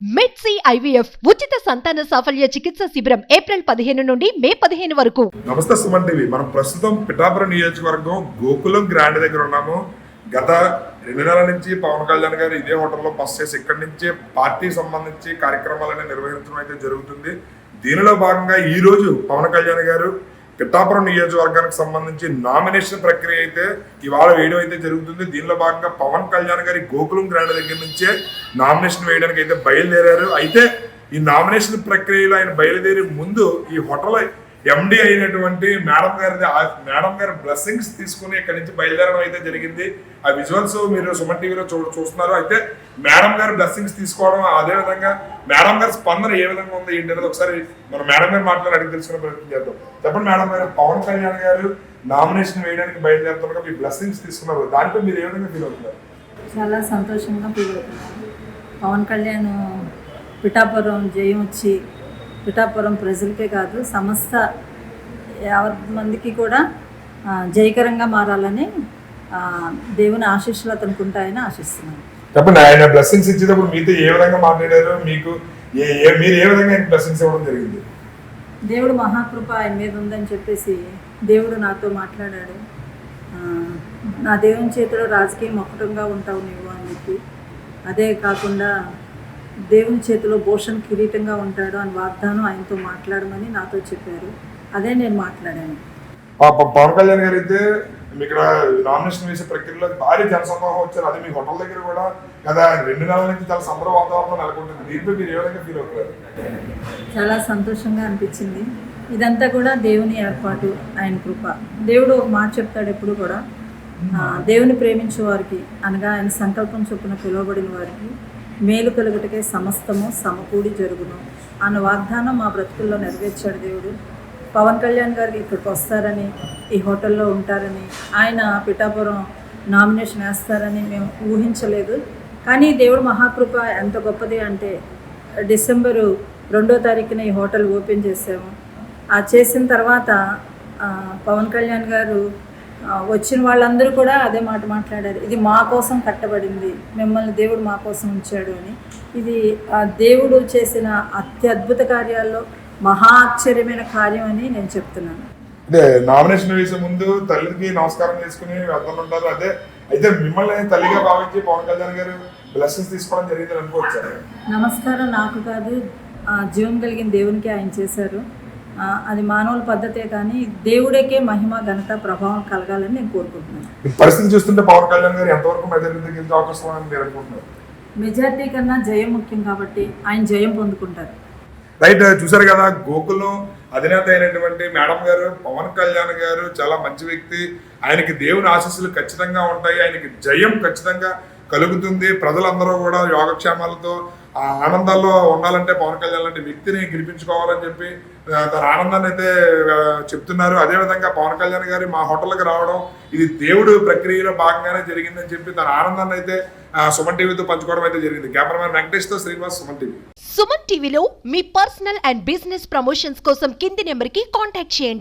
మెడ్సీ IVF ఉచిత సంతాన సాఫల్య చికిత్స శిబిరం ఏప్రిల్ పదిహేను నుండి మే పదిహేను వరకు. నమస్తే సుమన్ టీవీ. మనం ప్రస్తుతం పిఠాపురం నియోజకవర్గం గోకులం గ్రాండ్ దగ్గర ఉన్నాము. గత రెండు నెలల నుంచి పవన్ కళ్యాణ్ గారు ఇదే హోటల్లో బస్ చేసి ఇక్కడి నుంచే పార్టీ సంబంధించి కార్యక్రమాలను నిర్వహించడం అయితే జరుగుతుంది. దీనిలో భాగంగా ఈ రోజు పవన్ కళ్యాణ్ గారు పిఠాపురం నియోజకవర్గానికి సంబంధించి నామినేషన్ ప్రక్రియ అయితే ఇవాళ వేయడం అయితే జరుగుతుంది. దీనిలో భాగంగా పవన్ కళ్యాణ్ గారి గోకులం గ్రాండ్ దగ్గర నుంచే నామినేషన్ వేయడానికి అయితే బయలుదేరారు. అయితే ఈ నామినేషన్ ప్రక్రియలో ఆయన బయలుదేరి ముందు ఈ హోటల్ ఎండి అయినటువంటి మేడం గారి మేడం గారి బ్లెస్సింగ్స్ తీసుకుని ఇక్కడ నుంచి బయలుదేరడం అయితే జరిగింది. ఆ విజువల్స్ మీరు సుమన్ టీవీలో చూ చూస్తున్నారు. అయితే మేడం గారి బ్లెస్సింగ్స్ తీసుకోవడం అదే విధంగా మేడం గారి స్పందన ఏ విధంగా ఉంది ఏంటి అనేది ఒకసారి మనం మేడం గారు మాట్లాడి అడిగి తెలుసుకునే ప్రయత్నం చేద్దాం. చెప్పండి మేడం గారు పవన్ కళ్యాణ్ గారు నామినేషన్ వేయడానికి బయలుదేరుతుండగా మీ బ్లెస్సింగ్స్ తీసుకున్నారు. దాంట్లో మీరు ఏ విధంగా ఫీల్ అవుతున్నారు? చాలా సంతోషంగా ఫీల్ అవుతున్నాను. పవన్ కళ్యాణ్ పిఠాపురం జయం వచ్చి పిఠాపురం ప్రజలకే కాదు సమస్త యావత్ మందికి కూడా జయకరంగా మారాలని దేవుని ఆశీస్సులు అతనికి ఉంటాయని ఆశిస్తున్నాను. చెప్పండి ఆయన బ్లెస్సింగ్స్ ఇచ్చేటప్పుడు మీతో ఏ విధంగా మాట్లాడారు మీకు మీరు ఏ విధంగా ఆయన బ్లెస్సింగ్స్ ఇవ్వడం జరిగింది? దేవుడు మహాకృప ఆయన మీద ఉందని చెప్పేసి దేవుడు నాతో మాట్లాడాడు. నా దేవుని చేతిలో రాజకీయం ఒక్కటంగా ఉంటావు నీవు అని చెప్పి. అదే కాకుండా దేవుని చేతిలో భూషణ్ కిరీటంగా ఉంటాడు అని వాగ్దానం ఆయనతో మాట్లాడమని నాతో చెప్పారు. అదే నేను మాట్లాడాను. ప- ప- పవన్ కళ్యాణ్ గారు అయితే ఇక్కడ నామినేషన్ వేసే ప్రక్రియలో భారీ జనసమూహం వచ్చారు. అది మీ హోటల్ దగ్గర కూడా కదా రెండు నెలల నుంచి చాలా సంబర వాతావరణం నెలకొంటుంది. దీంట్లో మీరు ఏ విధంగా ఫీల్ అవుతారు చాలా సంతోషంగా అనిపించింది. ఇదంతా కూడా దేవుని ఏర్పాటు ఆయన కృప. దేవుడు ఒక మాట చెప్తాడు ఎప్పుడు కూడా. దేవుని ప్రేమించే వారికి అనగా ఆయన సంకల్పం చొప్పున పిలువబడిన వారికి మేలు కలుగుటకే సమస్తము సమకూడి జరుగును. అన్న వాగ్దానం మా బ్రతుకుల్లో నెరవేర్చాడు దేవుడు. పవన్ కళ్యాణ్ గారికి ఇక్కడికి వస్తారని ఈ హోటల్లో ఉంటారని ఆయన పిఠాపురం నామినేషన్ వేస్తారని మేము ఊహించలేదు. కానీ దేవుడు మహాకృప ఎంత గొప్పది అంటే డిసెంబరు రెండో తారీఖున ఈ హోటల్ ఓపెన్ చేసాము ఆ చేసిన తర్వాత పవన్ కళ్యాణ్ గారు వచ్చిన వాళ్ళందరూ కూడా అదే మాట మాట్లాడారు. ఇది మా కోసం కట్టబడింది. మిమ్మల్ని దేవుడు మా కోసం ఉంచాడు అని. ఇది ఆ, దేవుడు చేసిన అత్యద్భుత కార్యాల్లో మహా ఆశ్చర్యమైన కార్యం అని నేను చెప్తున్నాను. అంటే నామినేషన్ వేసే ముందు తల్లికి నమస్కారం చేసుకుని వెళ్తుంటారు అదే అయితే మిమ్మల్ని తల్లిగా భావించి పవన్ కళ్యాణ్ గారు బ్లెస్సింగ్స్ తీసుకోవడం జరిగింది అనుకోవచ్చు? నమస్కారం నాకు కాదు. ఆ, జీవం కలిగిన దేవునికి ఆయన చేశారు. అది మానవుల పద్ధతే కానీ దేవుడికే మహిమ ఘనత ప్రభావం కలగాలని నేను కోరుకుంటున్నాను. పరిస్థితి చూస్తుంటే పవన్ కళ్యాణ్ గారు ఎంతవరకు మెజారిటీ గెలిచే అవకాశం అని మీరు అనుకుంటున్నారు? మెజార్టీ కన్నా జయం ముఖ్యం కాబట్టి ఆయన జయం పొందుకుంటారు. రైట్ చూసారు కదా గోకులం అధినేత అయినటువంటి మేడం గారు పవన్ కళ్యాణ్ గారు చాలా మంచి వ్యక్తి. ఆయనకి దేవుని ఆశీస్సులు ఖచ్చితంగా ఉంటాయి ఆయనకి జయం ఖచ్చితంగా కలుగుతుంది. ప్రజలందరూ కూడా యోగక్షేమాలతో ఆ ఆనందాల్లో ఉండాలంటే పవన్ కళ్యాణ్ లాంటి వ్యక్తిని గెలిపించుకోవాలని చెప్పి తన ఆనందాన్ని అయితే చెప్తున్నారు. అదేవిధంగా పవన్ కళ్యాణ్ గారి మా హోటల్కి రావడం ఇది దేవుడు ప్రక్రియలో భాగంగానే జరిగిందని చెప్పి తన ఆనందాన్ని అయితే సుమన్ టీవీతో పంచుకోవడం అయితే జరిగింది. కెమెరామెన్ వెంకటేష్తో శ్రీనివాస్ సుమన్ టీవీ. సుమన్ టీవీలో మీ పర్సనల్ అండ్ బిజినెస్ ప్రమోషన్స్ కోసం కింది నెంబర్కి కాంటాక్ట్ చేయండి.